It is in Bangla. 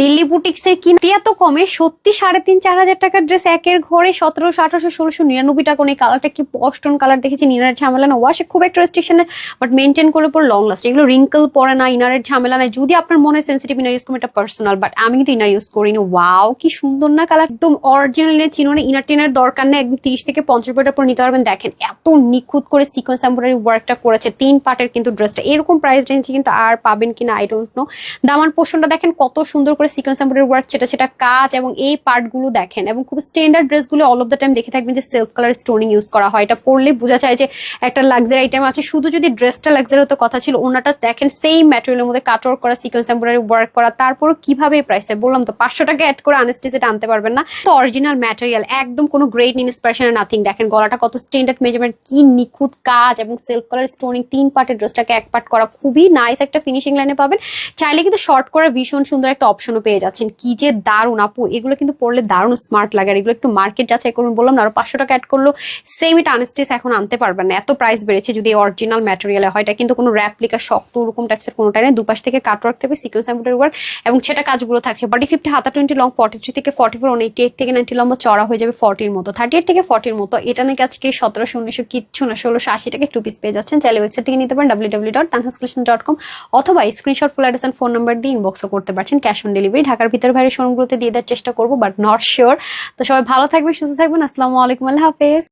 দিল্লি বুটিক্সের কিনতে এত কমে সত্যি সাড়ে তিন, চার হাজার টাকার ড্রেস একের ঘরে সতেরোশো, আঠারোশো, ষোলোশো, নিরানব্বই টাকা নেই কালারটা কি পস্টন কালার দেখেছি ইনারের ঝামেলা না। ওয়াশে খুব একটা রেস্ট্রিকশন বাট মেনটেন করে পর লং লাস্ট এগুলো রিঙ্কল পরে না ইনারের ঝামেলা নাই। যদি আপনার মনে সেন্সিটিভ ইনার ইউজ করবেন এটা পার্সোনাল বাট আমি কিন্তু ইনার ইউজ করিনি। ওয়াও কি সুন্দর না কালার একদম অরিজিনাল চিনোনে ইনার টিনার দরকার নেই, একদম তিরিশ থেকে পঞ্চাশ বইটার পর নিতে পারবেন। দেখেন, এত নিখুঁত করে সিকোয়েন্স এম্ব্রয়ডারি ওয়ার্কটা করেছে, তিন পার্টের কিন্তু ড্রেসটা এরকম প্রাইস রেঞ্জে কিন্তু আর পাবেন কিনা আই ডোন্ট নো দামান পোর্শনটা দেখেন, কত সুন্দর করে সিকোয়েন্স এম্ব্রয়ডারি ওয়ার্ক সেটা সেটা কাজ এবং এই পার্টগুলো দেখেন এবং খুব স্ট্যান্ডার্ড ড্রেসগুলো অল অফ দ্য টাইম দেখে থাকবেন যে সেলফ কালার স্টোনিং ইউজ করা হয়। এটা পরলে বোঝা যায় যে একটা লাক্সারি আইটেম আছে। শুধু যদি ড্রেসটা লাক্সারি হতো কথা ছিল, ওনাটা দেখেন সেম ম্যাটেরিয়ালের মধ্যে কাটওয়ার করা সিকোয়েন্স এম্ব্রয়ডারি ওয়ার্ক করা তারপর কীভাবে প্রাইসে বললাম তো পাঁচশো টাকা অ্যাড করে আনস্টিচেট আনতে পারবেন না। তো অরিজিনাল ম্যাটেরিয়াল একদম কোনো গ্রেট ইন্সপিরেশন নাথিং দেখেন। গলাটা কত স্ট্যান্ডার্ড মেজারমেন্ট কি নিখুঁত কাজ এবং সেলফ কালার স্টোনিং তিন পার্টের ড্রেসটাকে এক পার্ট করা। খুবই নাইস একটা ফিনিশিং লাইনে পাবেন। চাইলে কিন্তু শর্ট করে ভীষণ সুন্দর একটা অপশনও পেয়ে যাচ্ছেন। কি যে দারুণ আপু, এগুলো কিন্তু পড়লে দারুণ স্মার্ট লাগে। আর এগুলো একটু মার্কেট যাচাই করুন, বললাম না, আরও পাঁচশো টাকা অ্যাড করল সেম এটা আনস্টিচ এখন আনতে পারবেন না। এত প্রাইস বেড়েছে, যদি অরিজিনাল ম্যাটেরিয়ালে হয়, এটা কিন্তু কোনো র্যাপ্লিকা শক্ত ওরকম টাইপসের কোনোটাই নেই। দুপাশ থেকে কাটওয়ার্ক থাকবে সিকোয়েন্স এম্ব্রয়ডারি ওয়ার্ক এবং সেটা কাজগুলো থাকছে। বডি ফিফটি হাতা টোয়েন্টি লং ফর্টি থ্রি থেকে ফর্টি ফোর এইটি এইট থেকে নাইনটি লম্বা চড়া হয়ে যাবে ফর্টির মতো। থার্টি এইট থেকে ফর্টির মতো। এটা নাকি আজকে সতেরোশো, উনিশশো, কিচ্ছু না, ষোলোশো, আশি টাকা টু পিস পেয়ে যাচ্ছেন। চাইলে ওয়েবসাইট থেকে নিতে পারেন W W dot Tanhas dot com অথবা screenshot full address phone number দিয়ে ইনবক্সও করতে পারছেন ক্যাশ অন ডেলিভারি ঢাকার ভিতর বাইরে শোরুমগুলোতে দিয়ে দেওয়ার চেষ্টা করব বাট নট শিওর তো সবাই ভালো থাকবে সুস্থ থাকবেন, আসসালামু আলাইকুম, আল্লাহ হাফেজ।